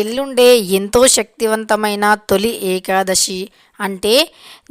ఎల్లుండే ఎంతో శక్తివంతమైన తొలి ఏకాదశి అంటే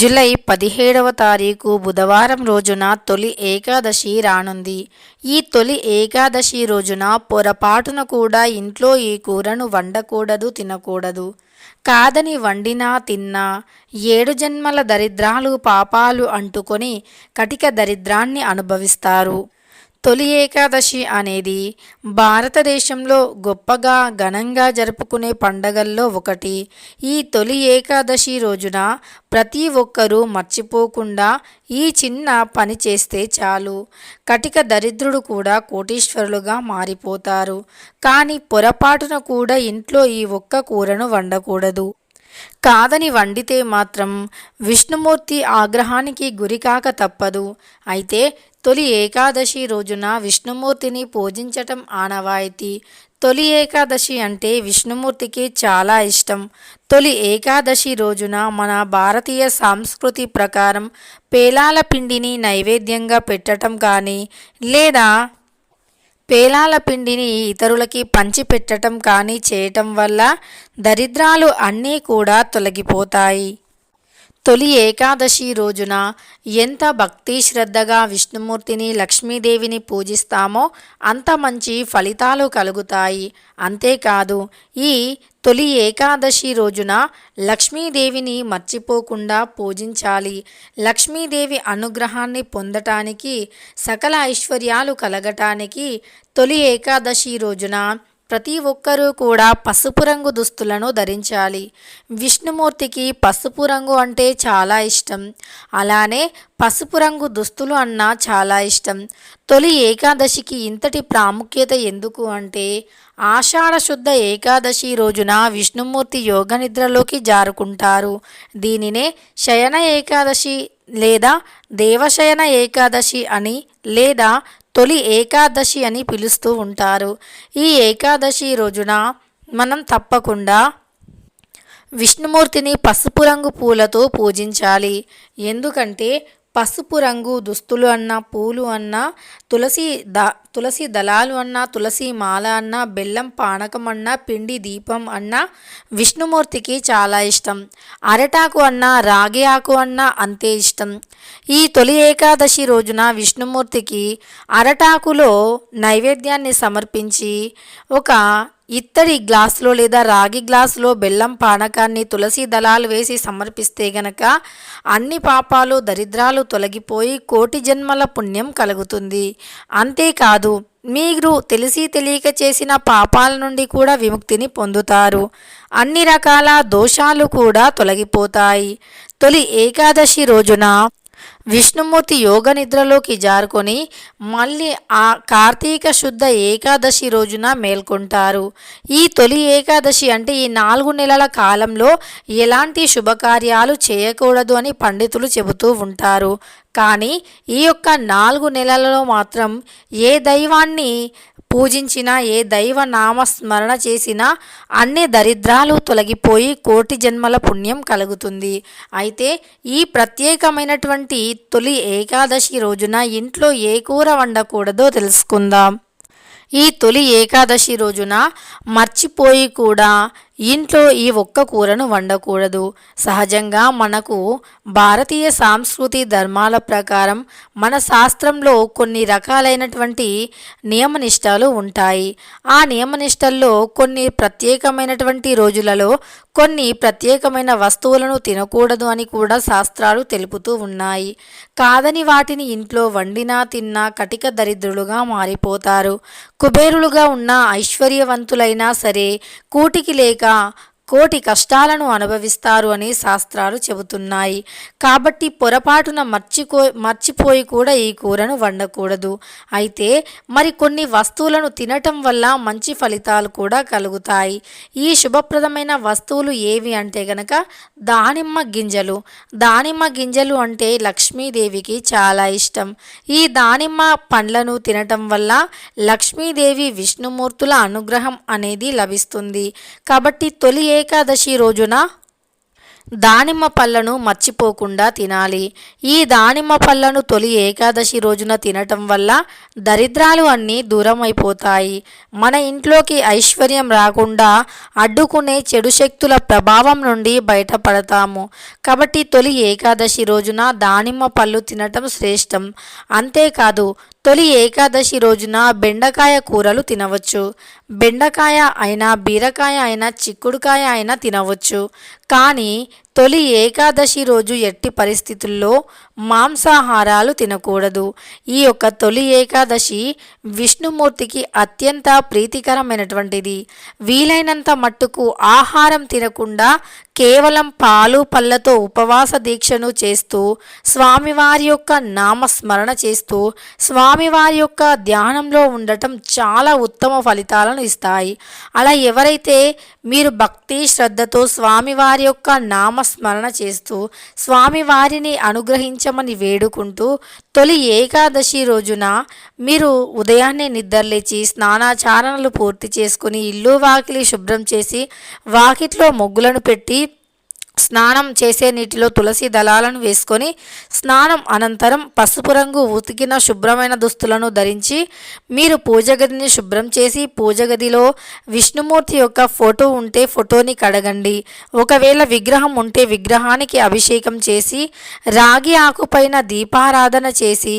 జూలై పదిహేడవ తారీఖు బుధవారం రోజున తొలి ఏకాదశి రానుంది. ఈ తొలి ఏకాదశి రోజున పొరపాటున కూడా ఇంట్లో ఈ కూరను వండకూడదు తినకూడదు. కాదని వండినా తిన్నా ఏడు జన్మల దరిద్రాలు పాపాలు అంటుకొని కటిక దరిద్రాన్ని అనుభవిస్తారు. తొలి ఏకాదశి అనేది భారతదేశంలో గొప్పగా ఘనంగా జరుపుకునే పండగల్లో ఒకటి. ఈ తొలి ఏకాదశి రోజున ప్రతి ఒక్కరూ మర్చిపోకుండా ఈ చిన్న పని చేస్తే చాలు. కటిక దరిద్రుడు కూడా కోటీశ్వరులుగా మారిపోతారు. కానీ పొరపాటున కూడా ఇంట్లో ఈ ఒక్క కూరను వండకూడదు. కాదని వండితే మాత్రం విష్ణుమూర్తి ఆగ్రహానికి గురికాక తప్పదు. అయితే తొలి ఏకాదశి రోజున విష్ణుమూర్తిని పూజించటం ఆనవాయితీ. తొలి ఏకాదశి అంటే విష్ణుమూర్తికి చాలా ఇష్టం. తొలి ఏకాదశి రోజున మన భారతీయ సంస్కృతి ప్రకారం పేలాల పిండిని నైవేద్యంగా పెట్టడం కానీ లేదా పేలాల పిండిని ఇతరులకి పంచిపెట్టడం కానీ చేయటం వల్ల దరిద్రాలు అన్నీ కూడా తొలగిపోతాయి. తొలి ఏకాదశి రోజున ఎంత భక్తి శ్రద్ధగా విష్ణుమూర్తిని లక్ష్మీదేవిని పూజిస్తామో అంత మంచి ఫలితాలు కలుగుతాయి. అంతేకాదు ఈ తొలి ఏకాదశి రోజున లక్ష్మీదేవిని మర్చిపోకుండా పూజించాలి. లక్ష్మీదేవి అనుగ్రహాన్ని పొందటానికి సకల ఐశ్వర్యాలు కలగటానికి తొలి ఏకాదశి రోజున ప్రతి ఒక్కరూ కూడా పసుపు రంగు దుస్తులను ధరించాలి. విష్ణుమూర్తికి పసుపు రంగు అంటే చాలా ఇష్టం. అలానే పసుపు రంగు దుస్తులు అన్నా చాలా ఇష్టం. తొలి ఏకాదశికి ఇంతటి ప్రాముఖ్యత ఎందుకు అంటే ఆషాఢ శుద్ధ ఏకాదశి రోజున విష్ణుమూర్తి యోగ నిద్రలోకి జారుకుంటారు. దీనినే శయన ఏకాదశి లేదా దేవశయన ఏకాదశి అని లేదా తొలి ఏకాదశి అని పిలుస్తూ ఉంటారు. ఈ ఏకాదశి రోజున మనం తప్పకుండా విష్ణుమూర్తిని పసుపు రంగు పూలతో పూజించాలి. ఎందుకంటే పసుపు రంగు దుస్తులు అన్న పూలు అన్న తులసి ద తులసి దళాలు అన్న తులసి మాల అన్న బెల్లం పానకం అన్న పిండి దీపం అన్న విష్ణుమూర్తికి చాలా ఇష్టం. అరటాకు అన్న రాగి ఆకు అన్న అంతే ఇష్టం. ఈ తొలి ఏకాదశి రోజున విష్ణుమూర్తికి అరటాకులో నైవేద్యాన్ని సమర్పించి ఒక ఇత్తడి గ్లాసులో లేదా రాగి గ్లాసులో బెల్లం పానకాన్ని తులసి దళాలు వేసి సమర్పిస్తే గనక అన్ని పాపాలు దరిద్రాలు తొలగిపోయి కోటి జన్మల పుణ్యం కలుగుతుంది. అంతేకాదు మీరు తెలిసి తెలియక చేసిన పాపాల నుండి కూడా విముక్తిని పొందుతారు. అన్ని రకాల దోషాలు కూడా తొలగిపోతాయి. తొలి ఏకాదశి రోజున విష్ణుమూర్తి యోగ నిద్రలోకి జారుకొని మళ్ళీ ఆ కార్తీక శుద్ధ ఏకాదశి రోజున మేల్కొంటారు. ఈ తొలి ఏకాదశి అంటే ఈ నాలుగు నెలల కాలంలో ఎలాంటి శుభకార్యాలు చేయకూడదు అని పండితులు చెబుతూ ఉంటారు. కానీ ఈ యొక్క నాలుగు నెలలలో మాత్రం ఏ దైవాన్ని పూజించినా ఏ దైవ నామస్మరణ చేసినా అన్ని దరిద్రాలు తొలగిపోయి కోటి జన్మల పుణ్యం కలుగుతుంది. అయితే ఈ ప్రత్యేకమైనటువంటి తొలి ఏకాదశి రోజున ఇంట్లో ఏ కూర వండకూడదో తెలుసుకుందాం. ఈ తొలి ఏకాదశి రోజున మర్చిపోయి కూడా ఇంట్లో ఈ ఒక్క కూరను వండకూడదు. సహజంగా మనకు భారతీయ సాంస్కృతి ధర్మాల ప్రకారం మన శాస్త్రంలో కొన్ని రకాలైనటువంటి నియమనిష్టాలు ఉంటాయి. ఆ నియమనిష్టల్లో కొన్ని ప్రత్యేకమైనటువంటి రోజులలో కొన్ని ప్రత్యేకమైన వస్తువులను తినకూడదు అని కూడా శాస్త్రాలు తెలుపుతూ ఉన్నాయి. కాదని వాటిని ఇంట్లో వండినా తిన్నా కటిక దరిద్రులుగా మారిపోతారు. కుబేరులుగా ఉన్న ఐశ్వర్యవంతులైనా సరే కూటికి లేక 对啊。కోటి కష్టాలను అనుభవిస్తారు అని శాస్త్రాలు చెబుతున్నాయి. కాబట్టి పొరపాటున మర్చిపో మర్చిపోయి కూడా ఈ కూరను వండకూడదు. అయితే మరి కొన్ని వస్తువులను తినటం వల్ల మంచి ఫలితాలు కూడా కలుగుతాయి. ఈ శుభప్రదమైన వస్తువులు ఏవి అంటే గనక దానిమ్మ గింజలు. దానిమ్మ గింజలు అంటే లక్ష్మీదేవికి చాలా ఇష్టం. ఈ దానిమ్మ పండ్లను తినటం వల్ల లక్ష్మీదేవి విష్ణుమూర్తుల అనుగ్రహం అనేది లభిస్తుంది. కాబట్టి తొలి ఏకాదశి రోజున దానిమ్మ పళ్ళను మర్చిపోకుండా తినాలి. ఈ దానిమ్మ పళ్ళను తొలి ఏకాదశి రోజున తినటం వల్ల దరిద్రాలు అన్నీ దూరం అయిపోతాయి మన ఇంట్లోకి ఐశ్వర్యం రాకుండా అడ్డుకునే చెడు శక్తుల ప్రభావం నుండి బయటపడతాము. కాబట్టి తొలి ఏకాదశి రోజున దానిమ్మ పళ్ళు తినటం శ్రేష్టం. అంతేకాదు తొలి ఏకాదశి రోజున బెండకాయ కూరలు తినవచ్చు. బెండకాయ అయినా బీరకాయ అయినా చిక్కుడుకాయ అయినా తినవచ్చు. కానీ తొలి ఏకాదశి రోజు ఎట్టి పరిస్థితుల్లో మాంసాహారాలు తినకూడదు. ఈ యొక్క తొలి ఏకాదశి విష్ణుమూర్తికి అత్యంత ప్రీతికరమైనటువంటిది. వీలైనంత మట్టుకు ఆహారం తినకుండా కేవలం పాలు పళ్ళతో ఉపవాస దీక్షను చేస్తూ స్వామివారి యొక్క నామస్మరణ చేస్తూ స్వామివారి యొక్క ధ్యానంలో ఉండటం చాలా ఉత్తమ ఫలితాలను ఇస్తాయి. అలా ఎవరైతే మీరు భక్తి శ్రద్ధతో స్వామివారి యొక్క నామస్మరణ చేస్తూ స్వామివారిని అనుగ్రహించమని వేడుకుంటూ తొలి ఏకాదశి రోజున మీరు ఉదయాన్నే నిద్రలేచి స్నానాచారణలు పూర్తి చేసుకుని ఇల్లు వాకిలి శుభ్రం చేసి వాకిట్లో ముగ్గులను పెట్టి స్నానం చేసే నీటిలో తులసి దళాలను వేసుకొని స్నానం అనంతరం పసుపు రంగు ఉతికిన శుభ్రమైన దుస్తులను ధరించి మీరు పూజ గదిని శుభ్రం చేసి పూజ గదిలో విష్ణుమూర్తి యొక్క ఫోటో ఉంటే ఫోటోని కడగండి. ఒకవేళ విగ్రహం ఉంటే విగ్రహానికి అభిషేకం చేసి రాగి ఆకుపైన దీపారాధన చేసి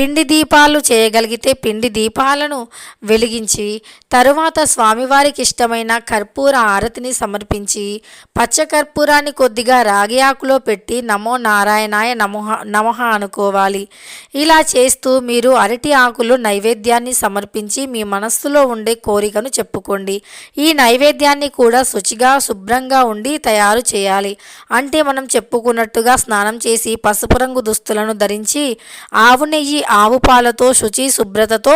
పిండి దీపాలు చేయగలిగితే పిండి దీపాలను వెలిగించి తరువాత స్వామివారికి ఇష్టమైన కర్పూర ఆరతిని సమర్పించి పచ్చ కర్పూరాన్ని కొద్దిగా రాగి ఆకులో పెట్టి నమో నారాయణాయ నమః నమః అనుకోవాలి. ఇలా చేస్తూ మీరు అరటి ఆకులు నైవేద్యాన్ని సమర్పించి మీ మనస్సులో ఉండే కోరికను చెప్పుకోండి. ఈ నైవేద్యాన్ని కూడా శుచిగా శుభ్రంగా ఉండి తయారు చేయాలి. అంటే మనం చెప్పుకున్నట్టుగా స్నానం చేసి పసుపు రంగు దుస్తులను ధరించి ఆవు నెయ్యి ఆవు పాలతో శుచి శుభ్రతతో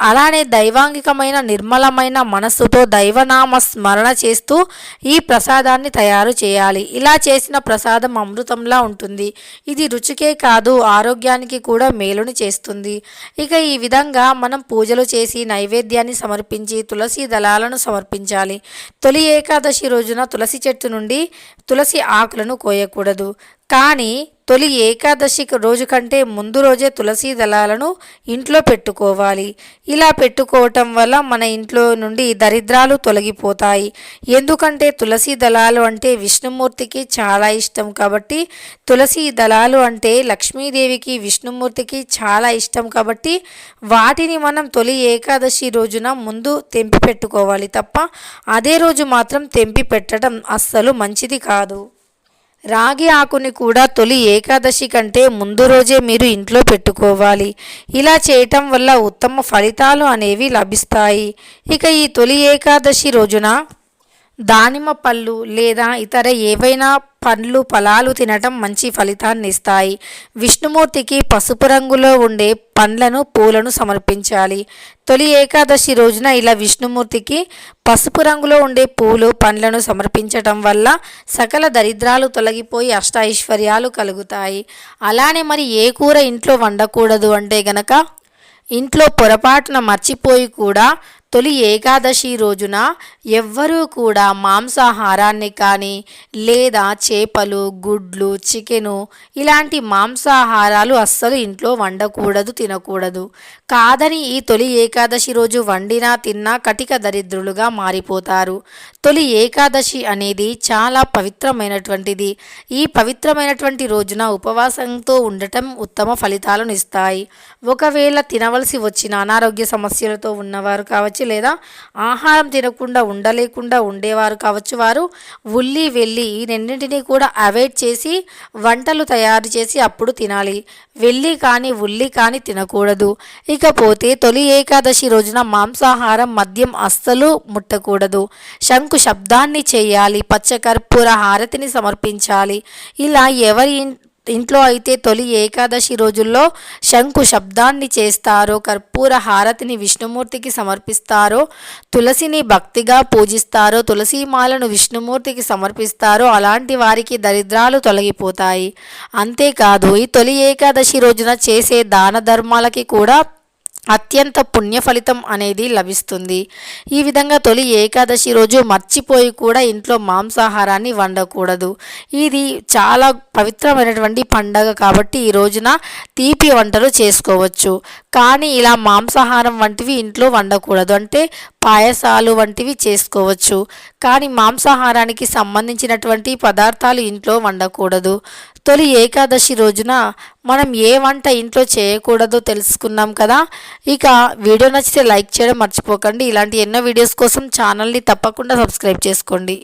అలానే దైవాంగికమైన నిర్మలమైన మనస్సుతో దైవనామ స్మరణ చేస్తూ ఈ ప్రసాదాన్ని తయారు చేయాలి. ఇలా చేసిన ప్రసాదం అమృతంలా ఉంటుంది. ఇది రుచికే కాదు ఆరోగ్యానికి కూడా మేలుని చేస్తుంది. ఇక ఈ విధంగా మనం పూజలు చేసి నైవేద్యాన్ని సమర్పించి తులసి దళాలను సమర్పించాలి. తొలి ఏకాదశి రోజున తులసి చెట్టు నుండి తులసి ఆకులను కోయకూడదు. కానీ తొలి ఏకాదశి రోజు కంటే ముందు రోజే తులసి దళాలను ఇంట్లో పెట్టుకోవాలి. ఇలా పెట్టుకోవటం వల్ల మన ఇంట్లో నుండి దరిద్రాలు తొలగిపోతాయి. ఎందుకంటే తులసి దళాలు అంటే విష్ణుమూర్తికి చాలా ఇష్టం కాబట్టి తులసి దళాలు అంటే లక్ష్మీదేవికి విష్ణుమూర్తికి చాలా ఇష్టం కాబట్టి వాటిని మనం తొలి ఏకాదశి రోజున ముందు తెంపి పెట్టుకోవాలి తప్ప అదే రోజు మాత్రం తెంపి పెట్టడం అస్సలు మంచిది కాదు. రాగి ఆకుని కూడా తొలి ఏకాదశి కంటే ముందు రోజే మీరు ఇంట్లో పెట్టుకోవాలి. ఇలా చేయటం వల్ల ఉత్తమ ఫలితాలు అనేవి లభిస్తాయి. ఇక ఈ తొలి ఏకాదశి రోజున దానిమ్మ పళ్ళు లేదా ఇతర ఏవైనా పండ్లు ఫలాలు తినటం మంచి ఫలితాన్ని ఇస్తాయి. విష్ణుమూర్తికి పసుపు రంగులో ఉండే పండ్లను పూలను సమర్పించాలి. తొలి ఏకాదశి రోజున ఇలా విష్ణుమూర్తికి పసుపు రంగులో ఉండే పూలు పండ్లను సమర్పించటం వల్ల సకల దరిద్రాలు తొలగిపోయి అష్టైశ్వర్యాలు కలుగుతాయి. అలానే మరి ఏ కూర ఇంట్లో వండకూడదు అంటే గనక ఇంట్లో పొరపాటున మర్చిపోయి కూడా తొలి ఏకాదశి రోజున ఎవ్వరూ కూడా మాంసాహారాన్ని కానీ లేదా చేపలు గుడ్లు చికెను ఇలాంటి మాంసాహారాలు అస్సలు ఇంట్లో వండకూడదు తినకూడదు. కాదని ఈ తొలి ఏకాదశి రోజు వండినా తిన్నా కటిక దరిద్రులుగా మారిపోతారు. తొలి ఏకాదశి అనేది చాలా పవిత్రమైనటువంటిది. ఈ పవిత్రమైనటువంటి రోజున ఉపవాసంతో ఉండటం ఉత్తమ ఫలితాలను ఇస్తాయి. ఒకవేళ తినవలసి వచ్చిన అనారోగ్య సమస్యలతో ఉన్నవారు కావచ్చు లేదా ఆహారం తినకుండా ఉండలేకుండా ఉండేవారు కావచ్చు. వారు ఉల్లి వెళ్ళి ఈ రెండింటినీ కూడా అవాయిడ్ చేసి వంటలు తయారు చేసి అప్పుడు తినాలి. వెళ్ళి కానీ ఉల్లి కానీ తినకూడదు. ఇకపోతే తొలి ఏకాదశి రోజున మాంసాహారం మద్యం అస్సలు ముట్టకూడదు. శంకు శబ్దాన్ని చేయాలి. పచ్చకర్పూర హారతిని సమర్పించాలి. ఇలా ఎవరి ఇంట్లో అయితే తొలి ఏకాదశి రోజుల్లో శంకు శబ్దాన్ని చేస్తారో కర్పూర హారతిని విష్ణుమూర్తికి సమర్పిస్తారో తులసిని భక్తిగా పూజిస్తారో తులసీమాలను విష్ణుమూర్తికి సమర్పిస్తారో అలాంటి వారికి దరిద్రాలు తొలగిపోతాయి. అంతేకాదు ఈ తొలి ఏకాదశి రోజున చేసే దాన ధర్మాలకి కూడా అత్యంత పుణ్య ఫలితం అనేది లభిస్తుంది. ఈ విధంగా తొలి ఏకాదశి రోజు మర్చిపోయి కూడా ఇంట్లో మాంసాహారాన్ని వండకూడదు. ఇది చాలా పవిత్రమైనటువంటి పండగ కాబట్టి ఈ రోజున తీపి వంటలు చేసుకోవచ్చు. కానీ ఇలా మాంసాహారం వంటివి ఇంట్లో వండకూడదు. అంటే పాయసాలు వంటివి చేసుకోవచ్చు. కానీ మాంసాహారానికి సంబంధించినటువంటి పదార్థాలు ఇంట్లో వండకూడదు. తొలి ఏకాదశి రోజున మనం ఏ వంట ఇంట్లో చేయకూడదో తెలుసుకున్నాం కదా? ఇక వీడియో నచ్చితే లైక్ చేయడం మర్చిపోకండి. ఇలాంటి ఎన్నో వీడియోస్ కోసం ఛానల్ని తప్పకుండా సబ్స్క్రైబ్ చేసుకోండి.